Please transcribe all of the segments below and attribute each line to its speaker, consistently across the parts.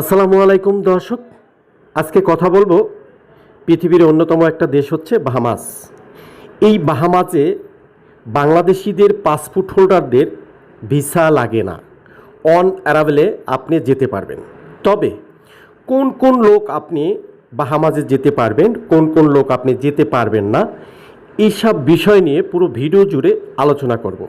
Speaker 1: আসসালামু আলাইকুম দর্শক। আজকে কথা বলব পৃথিবীর অন্যতম একটা দেশ হচ্ছে বাহামাস। এই বাহামাসে বাংলাদেশিদের পাসপোর্ট হোল্ডারদের ভিসা লাগে না। অন অ্যারাভেলে আপনি যেতে পারবেন। তবে কোন কোন লোক আপনি বাহামাজে যেতে পারবেন, কোন কোন লোক আপনি যেতে পারবেন না এইসব বিষয় নিয়ে পুরো ভিডিও জুড়ে আলোচনা করব।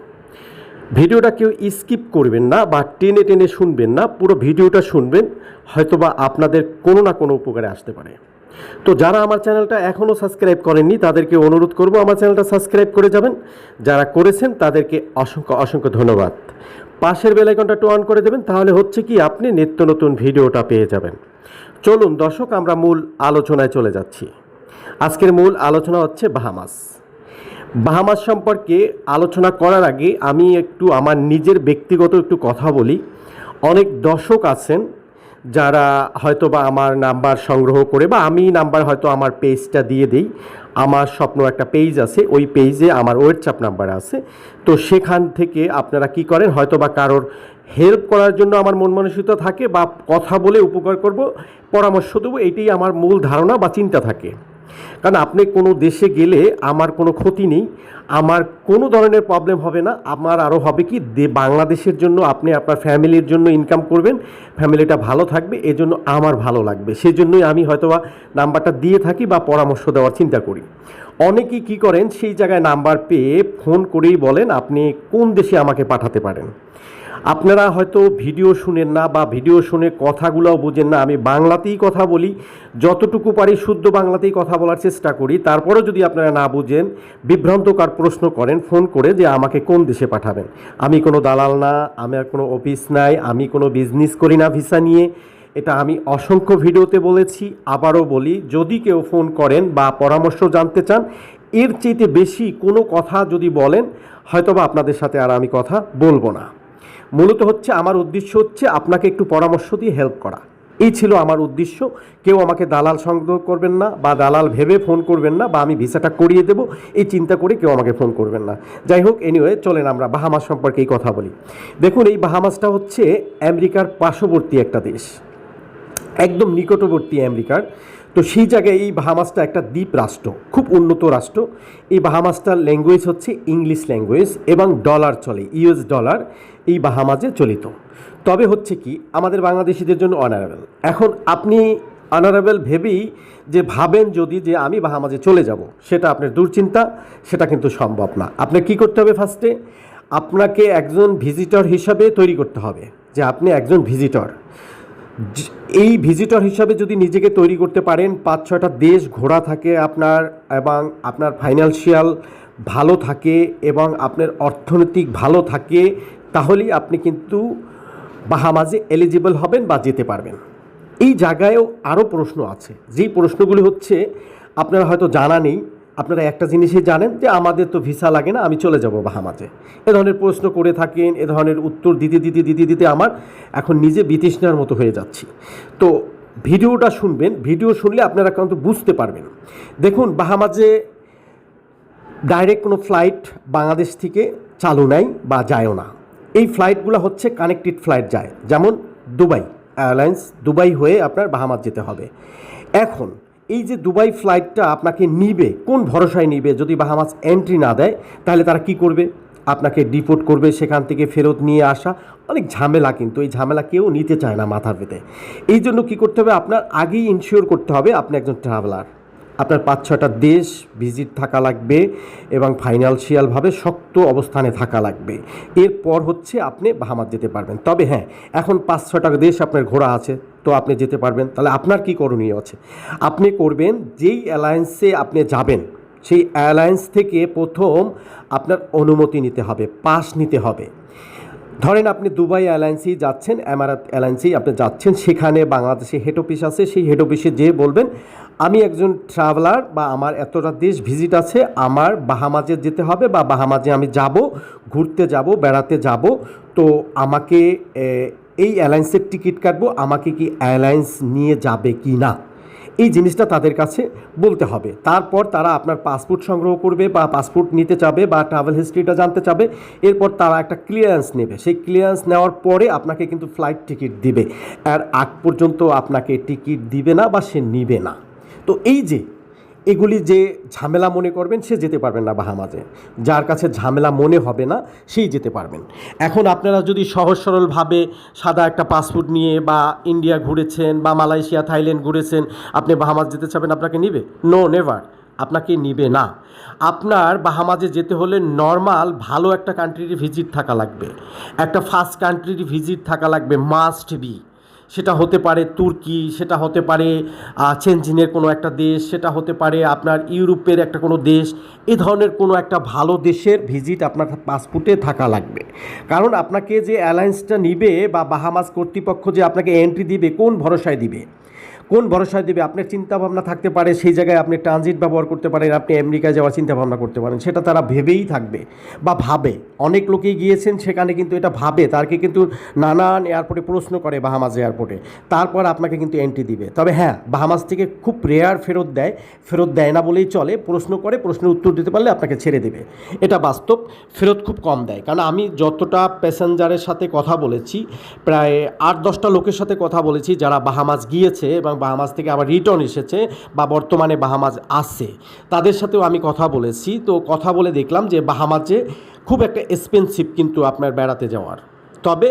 Speaker 1: ভিডিওটা কেউ স্কিপ করবেন না বা টেনে টেনে শুনবেন না, পুরো ভিডিওটা শুনবেন, হয়তোবা আপনাদের কোনো না কোনো উপকারে আসতে পারে। তো যারা আমার চ্যানেলটা এখনও সাবস্ক্রাইব করেননি, তাদেরকে অনুরোধ করব আমার চ্যানেলটা সাবস্ক্রাইব করে যাবেন। যারা করেছেন, তাদেরকে অসংখ্য অসংখ্য ধন্যবাদ। পাশের বেলাইকনটা টু অন করে দেবেন, তাহলে হচ্ছে কি আপনি নিত্য নতুন ভিডিওটা পেয়ে যাবেন। চলুন দর্শক, আমরা মূল আলোচনায় চলে যাচ্ছি। আজকের মূল আলোচনা হচ্ছে বাহামাস। বাহামাস সম্পর্কে আলোচনা করার আগে আমি একটু আমার নিজের ব্যক্তিগত একটু কথা বলি। অনেক দর্শক আছেন যারা হয়তো বা আমার নাম্বার সংগ্রহ করে বা আমি নাম্বার হয়তো আমার পেজটা দিয়ে দিই। আমার স্বপ্ন একটা পেজ আছে, ওই পেজে আমার হোয়াটসঅ্যাপ নাম্বার আছে। তো সেখান থেকে আপনারা কি করেন? হয়তো বা কারোর হেল্প করার জন্য আমার মন মানসিকতা থাকে বা কথা বলে উপকার করব, পরামর্শ দেবো এটাই আমার মূল ধারণা বা চিন্তা থাকে। কারণ আপনি কোনো দেশে গেলে আমার কোনো ক্ষতি নেই, আমার কোনো ধরনের প্রবলেম হবে না, আমার আরও হবে কি বাংলাদেশের জন্য আপনি আপনার ফ্যামিলির জন্য ইনকাম করবেন, ফ্যামিলিটা ভালো থাকবে, এজন্য আমার ভালো লাগবে। সেই জন্যই আমি হয়তোবা নাম্বারটা দিয়ে থাকি বা পরামর্শ দেওয়ার চিন্তা করি। অনেকেই কী করেন, সেই জায়গায় নাম্বার পেয়ে ফোন করেই বলেন, আপনি কোন দেশে আমাকে পাঠাতে পারেন? আপনারা হয়তো ভিডিও শুনেন না বা ভিডিও শুনে কথাগুলোও বুঝেন না। আমি বাংলাতেই কথা বলি। যতটুকু পারি শুদ্ধ বাংলাতেই কথা বলার চেষ্টা করি। তারপরেও যদি আপনারা না বুঝেন, বিভ্রান্তকার প্রশ্ন করেন, ফোন করে যে আমাকে কোন দেশে পাঠাবেন। আমি কোনো দালাল না আমার কোনো অফিস নাই, আমি কোনো বিজনেস করি না ভিসা নিয়ে। এটা আমি অসংখ্য ভিডিওতে বলেছি, আবারও বলি, যদি কেউ ফোন করেন বা পরামর্শ জানতে চান, এর চেয়েতে বেশি কোনো কথা যদি বলেন, হয়তোবা আপনাদের সাথে আর আমি কথা বলব না। মূলত হচ্ছে আমার উদ্দেশ্য হচ্ছে আপনাকে একটু পরামর্শ দিয়ে হেল্প করা। এই ছিল আমার উদ্দেশ্য। কেউ আমাকে দালাল সংগ্রহ করবেন না বা দালাল ভেবে ফোন করবেন না বা আমি ভিসাটা করিয়ে দেব, এই চিন্তা করে কেউ আমাকে ফোন করবেন না। যাই হোক এনিওয়ে চলেন আমরা বাহামাস সম্পর্কে এই কথা বলি। দেখুন, এই বাহামাসটা হচ্ছে আমেরিকার পার্শ্ববর্তী একটা দেশ। একদম নিকটবর্তী আমেরিকার। তো সেই জায়গায় এই বাহামাসটা একটা দ্বীপ রাষ্ট্র, খুব উন্নত রাষ্ট্র। এই বাহামাসটার ল্যাঙ্গুয়েজ হচ্ছে ইংলিশ ল্যাঙ্গুয়েজ এবং ডলার চলে ইউএস ডলার এই বাহামাজে চলিত। তবে হচ্ছে কি, আমাদের বাংলাদেশিদের জন্য অনারেবল এখন আপনি অনারেবল ভেবেই যে ভাবেন যদি যে আমি বাহামাজে চলে যাব, সেটা আপনার দুশ্চিন্তা, সেটা কিন্তু সম্ভব না। আপনার কি করতে হবে ফার্স্টে আপনাকে একজন ভিজিটর হিসাবে তৈরি করতে হবে, যে আপনি একজন ভিজিটর এই ভিজিটর হিসাবে যদি নিজেকে তৈরি করতে পারেন, পাঁচ ছয়টা দেশ ঘোরা থাকে আপনার এবং আপনার ফাইন্যান্সিয়াল ভালো থাকে এবং আপনার অর্থনৈতিক ভালো থাকে, তাহলেই আপনি কিন্তু বাহামাজে এলিজিবল হবেন বা যেতে পারবেন। এই জায়গায়ও আরও প্রশ্ন আছে। যেই প্রশ্নগুলি হচ্ছে, আপনারা হয়তো জানা নেই আপনারা একটা জিনিসই জানেন যে আমাদের তো ভিসা লাগে না, আমি চলে যাব বাহামাজে এ ধরনের প্রশ্ন করে থাকেন, এ ধরনের উত্তর দিতে দিতে দিতে দিতে আমার এখন নিজে বিতৃষ্ণার মতো হয়ে যাচ্ছি। তো ভিডিওটা শুনবেন, ভিডিও শুনলে আপনারা কিন্তু বুঝতে পারবেন। দেখুন বাহামাজে ডাইরেক্ট কোনো ফ্লাইট বাংলাদেশ থেকে চালু নাই বা যায়ও না। এই ফ্লাইটগুলো হচ্ছে কানেক্টেড ফ্লাইট যায়। যেমন দুবাই এয়ারলাইন্স দুবাই হয়ে আপনার বাহামাজ যেতে হবে। এখন এই যে দুবাই ফ্লাইটটা আপনাকে নিবে, কোন ভরসায় নিবে? যদি বাহামাজ এন্ট্রি না দেয়, তাহলে তারা কি করবে? আপনাকে ডিপোর্ট করবে সেখান থেকে ফেরত নিয়ে আসা। অনেক ঝামেলা কিন্তু, এই ঝামেলা কেউ নিতে চায় না মাথা পেতে এই জন্য কী করতে হবে? আপনার আগেই ইনশিওর করতে হবে আপনি একজন ট্রাভেলার আপনার পাঁচ ছটা দেশ ভিজিট থাকা লাগবে এবং ফাইন্যান্সিয়ালভাবে শক্ত অবস্থানে থাকা লাগবে। এরপর হচ্ছে আপনি বাহামাত যেতে পারবেন। তবে হ্যাঁ এখন পাঁচ ছটা দেশ আপনার ঘোরা আছে। তো আপনি যেতে পারবেন। তাহলে আপনার কি করণীয় আছে? আপনি করবেন, যেই অ্যালায়েন্সে আপনি যাবেন, সেই অ্যালায়েন্স থেকে প্রথম আপনার অনুমতি নিতে হবে, পাস নিতে হবে। ধরেন আপনি দুবাই অ্যালায়েন্সেই যাচ্ছেন অ্যামারাত অ্যালায়েন্সেই আপনি যাচ্ছেন, সেখানে বাংলাদেশে হেড অফিস আছে, সেই হেড অফিসে যেয়ে বলবেন, আমি একজন ট্রাভেলার বা আমার এতটা দেশ ভিজিট আছে, আমার বাহামাজে যেতে হবে বা বাহামাজে আমি যাব, ঘুরতে যাব, বেড়াতে যাব, তো আমাকে এই এয়ারলাইন্সের টিকিট কাটবো, আমাকে কি এয়ারলাইন্স নিয়ে যাবে কি না? এই জিনিসটা তাদের কাছে বলতে হবে। তারপর তারা আপনার পাসপোর্ট সংগ্রহ করবে বা পাসপোর্ট নিতে চাবে বা ট্রাভেল হিস্ট্রিটা জানতে চাবে। এরপর তারা একটা ক্লিয়ারেন্স নেবে। সেই ক্লিয়ারেন্স নেওয়ার পরে আপনাকে কিন্তু ফ্লাইট টিকিট দিবে। আর আগ পর্যন্ত আপনাকে টিকিট দিবে না বা সে নিবে না। তো এই যে এগুলি যে ঝামেলা মনে করবেন, সে যেতে পারবেন না বাহামাজে যার কাছে ঝামেলা মনে হবে না, সেই যেতে পারবেন। এখন আপনারা যদি সহজ সরলভাবে সাদা একটা পাসপোর্ট নিয়ে বা ইন্ডিয়া ঘুরেছেন বা মালয়েশিয়া, থাইল্যান্ড ঘুরেছেন, আপনি বাহামাজ যেতে চাবেন আপনাকে নিবে? No, never. আপনাকে নিবে না। আপনার বাহামাজে যেতে হলে নর্মাল ভালো একটা কান্ট্রির ভিজিট থাকা লাগবে। একটা ফার্স্ট কান্ট্রির ভিজিট থাকা লাগবে মাস্ট বি সেটা হতে পারে তুর্কি, সেটা হতে পারে চেনজিনের কোনো একটা দেশ, সেটা হতে পারে আপনার ইউরোপের একটা কোনো দেশ। এ ধরনের কোনো একটা ভালো দেশের ভিজিট আপনার পাসপোর্টে থাকা লাগবে। কারণ আপনাকে যে অ্যালায়েন্সটা নিবে বা বাহামাস কর্তৃপক্ষ যে আপনাকে এন্ট্রি দিবে, কোন ভরসায় দিবে? কোন ভরসায় দেবে? আপনার চিন্তা ভাবনা থাকতে পারে, সেই জায়গায় আপনি ট্রানজিট ব্যবহার করতে পারেন, আপনি আমেরিকায় যাওয়ার চিন্তা ভাবনা করতে পারেন, সেটা তারা ভেবেই থাকবে বা ভাবে। অনেক লোকেই গিয়েছেন সেখানে কিন্তু এটা ভাবে, তারকে কিন্তু নানান এয়ারপোর্টে প্রশ্ন করে বাহামাজ এয়ারপোর্টে তারপর আপনাকে কিন্তু এন্ট্রি দিবে। তবে হ্যাঁ বাহামাজ থেকে খুব রেয়ার ফেরত দেয় ফেরত দেয় না বলেই চলে, প্রশ্ন করে, প্রশ্নের উত্তর দিতে পারলে আপনাকে ছেড়ে দেবে। এটা বাস্তব, ফেরত খুব কম দেয়। কারণ আমি যতটা প্যাসেঞ্জারের সাথে কথা বলেছি, প্রায় আট দশটা লোকের সাথে কথা বলেছি, যারা বাহামাজ গিয়েছে এবং বাহামাজ থেকে আবার রিটার্ন এসেছে বা বর্তমানে বাহামাজ আসছে তাদের সাথেও আমি কথা বলেছি। তো কথা বলে দেখলাম যে বাহামাজে খুব একটা এক্সপেন্সিভ কিন্তু আপনার বেড়াতে যাওয়ার। তবে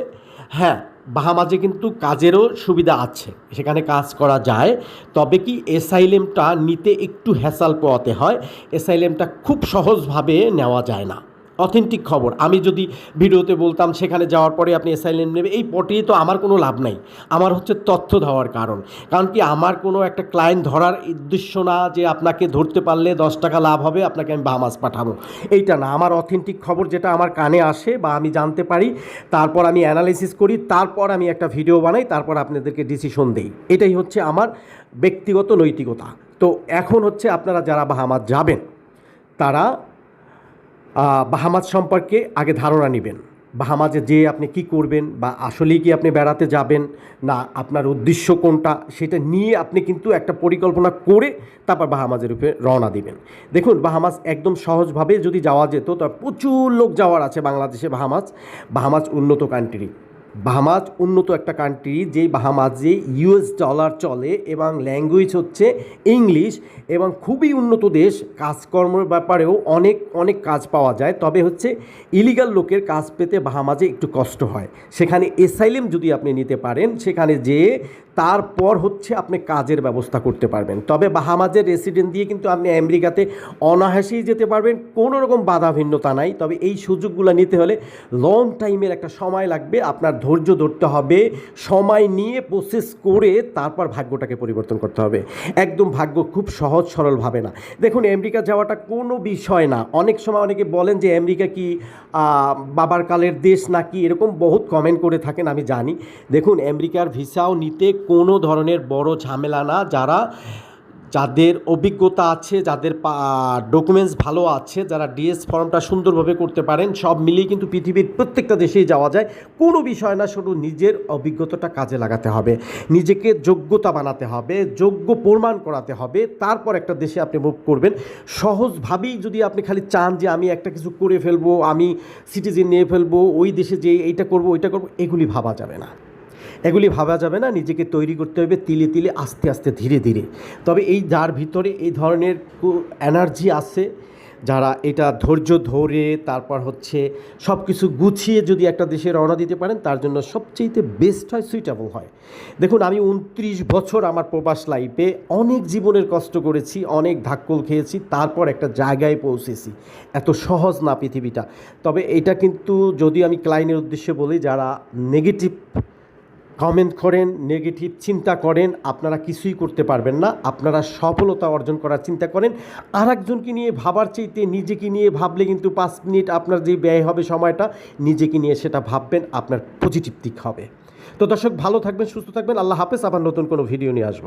Speaker 1: হ্যাঁ বাহামাজে কিন্তু কাজেরও সুবিধা আছে। সেখানে কাজ করা যায়। তবে কি এসাইলেমটা নিতে একটু হ্যাসাল পোয়াতে হয়। এসাইলেমটা খুব সহজভাবে নেওয়া যায় না। অথেন্টিক খবর। আমি যদি ভিডিওতে বলতাম সেখানে যাওয়ার পরে আপনি অ্যাসাইলেম নেবে, এই পটিয়ে তো আমার কোনো লাভ নাই। আমার হচ্ছে তথ্য দেওয়ার কারণ। কারণ কি আমার কোনো একটা ক্লায়েন্ট ধরার উদ্দেশ্য না যে আপনাকে ধরতে পারলে দশ টাকা লাভ হবে, আপনাকে আমি বাহামাস পাঠাবো। এইটা না। আমার অথেন্টিক খবর যেটা আমার কানে আসে বা আমি জানতে পারি, তারপর আমি অ্যানালাইসিস করি, তারপর আমি একটা ভিডিও বানাই, তারপর আপনাদেরকে ডিসিশন দিই। এটাই হচ্ছে আমার ব্যক্তিগত নৈতিকতা। তো এখন হচ্ছে আপনারা যারা বাহামাস যাবেন, তারা বাহামাজ সম্পর্কে আগে ধারণা নেবেন। বাহামাজে যে আপনি কি করবেন বা আসলেই কি আপনি বেড়াতে যাবেন, না, আপনার উদ্দেশ্য কোনটা সেটা নিয়ে আপনি কিন্তু একটা পরিকল্পনা করে তারপর বাহামাজের রূপে রওনা দিবেন। দেখুন বাহামাজ একদম সহজভাবে যদি যাওয়া যেত তবে প্রচুর লোক যাওয়ার আছে বাংলাদেশে বাহামাজ বাহামাজ উন্নত কান্ট্রি বাহামাজ উন্নত একটা কান্ট্রি যেই বাহামাজে ইউএস ডলার চলে এবং ল্যাঙ্গুয়েজ হচ্ছে ইংলিশ এবং খুবই উন্নত দেশ, কাজকর্মের ব্যাপারেও অনেক অনেক কাজ পাওয়া যায়। তবে হচ্ছে ইলিগাল লোকের কাজ পেতে বাহামাজে একটু কষ্ট হয়। সেখানে এসাইলেম যদি আপনি নিতে পারেন, সেখানে যেয়ে তারপর হচ্ছে আপনি কাজের ব্যবস্থা করতে পারবেন। তবে বাহামাজের রেসিডেন্ট দিয়ে কিন্তু আপনি আমেরিকাতে অনায়াসেই যেতে পারবেন, কোনো রকম বাধা ভিন্নতা নাই। তবে এই সুযোগগুলো নিতে হলে লং টাইমের একটা সময় লাগবে আপনার ধৈর্য ধরতে হবে, সময় নিয়ে প্রসেস করে তারপর ভাগ্যটাকে পরিবর্তন করতে হবে। একদম ভাগ্য খুব সহজ সরলভাবে না। দেখুন, আমেরিকা যাওয়াটা কোনো বিষয় না। অনেক সময় অনেকে বলেন যে, আমেরিকা কি বাবার কালের দেশ নাকি? এরকম বহুত কমেন্ট করে থাকেন, আমি জানি। দেখুন, আমেরিকার ভিসাও নিতে কোনো ধরনের বড় ঝামেলা না। যারা যাদের অভিজ্ঞতা আছে, যাদের ডকুমেন্টস ভালো আছে, যারা ডিএস ফর্মটা সুন্দরভাবে করতে পারেন, সব মিলিয়ে কিন্তু পৃথিবীর প্রত্যেকটা দেশেই যাওয়া যায়। কোনো বিষয় না, শুধু নিজের অভিজ্ঞতাটা কাজে লাগাতে হবে। নিজেকে যোগ্যতা বানাতে হবে, যোগ্য প্রমাণ করাতে হবে, তারপর একটা দেশে আপনি মুভ করবেন। সহজভাবেই যদি আপনি খালি চান যে আমি একটা কিছু করে ফেলব, আমি সিটিজেন নিয়ে ফেলব, ওই দেশে যে এইটা করব, ওইটা করব, এগুলি ভাবা যাবে না। এগুলি ভাবা যাবে না, নিজেকে তৈরি করতে হবে তিলে তিলে, আস্তে আস্তে, ধীরে ধীরে। তবে এই যার ভিতরে এই ধরনের এনার্জি আছে, যারা এটা ধৈর্য ধরে, তারপর হচ্ছে সব কিছু গুছিয়ে যদি একটা দেশে রওনা দিতে পারেন, তার জন্য সবচেয়েতে বেস্ট হয় সুইটেবল হয়। দেখুন, আমি উনত্রিশ বছর আমার প্রবাস লাইফে অনেক জীবনের কষ্ট করেছি, অনেক ধাক্কল খেয়েছি, তারপর একটা জায়গায় পৌঁছেছি। এত সহজ না পৃথিবীটা। তবে এটা কিন্তু যদি আমি ক্লাইনের উদ্দেশ্যে বলি, যারা নেগেটিভ কমেন্ট করেন, নেগেটিভ চিন্তা করেন, আপনারা কিছুই করতে পারবেন না। আপনারা সফলতা অর্জন করার চিন্তা করেন। আর একজনকে নিয়ে ভাবার চাইতে, নিজেকে নিয়ে ভাবলে কিন্তু পাঁচ মিনিট আপনার যে ব্যয় হবে সময়টা, নিজেকে নিয়ে সেটা ভাববেন, আপনার পজিটিভ দিক হবে। তো দর্শক, ভালো থাকবেন, সুস্থ থাকবেন। আল্লাহ হাফেজ, আবার নতুন কোনো ভিডিও নিয়ে আসব।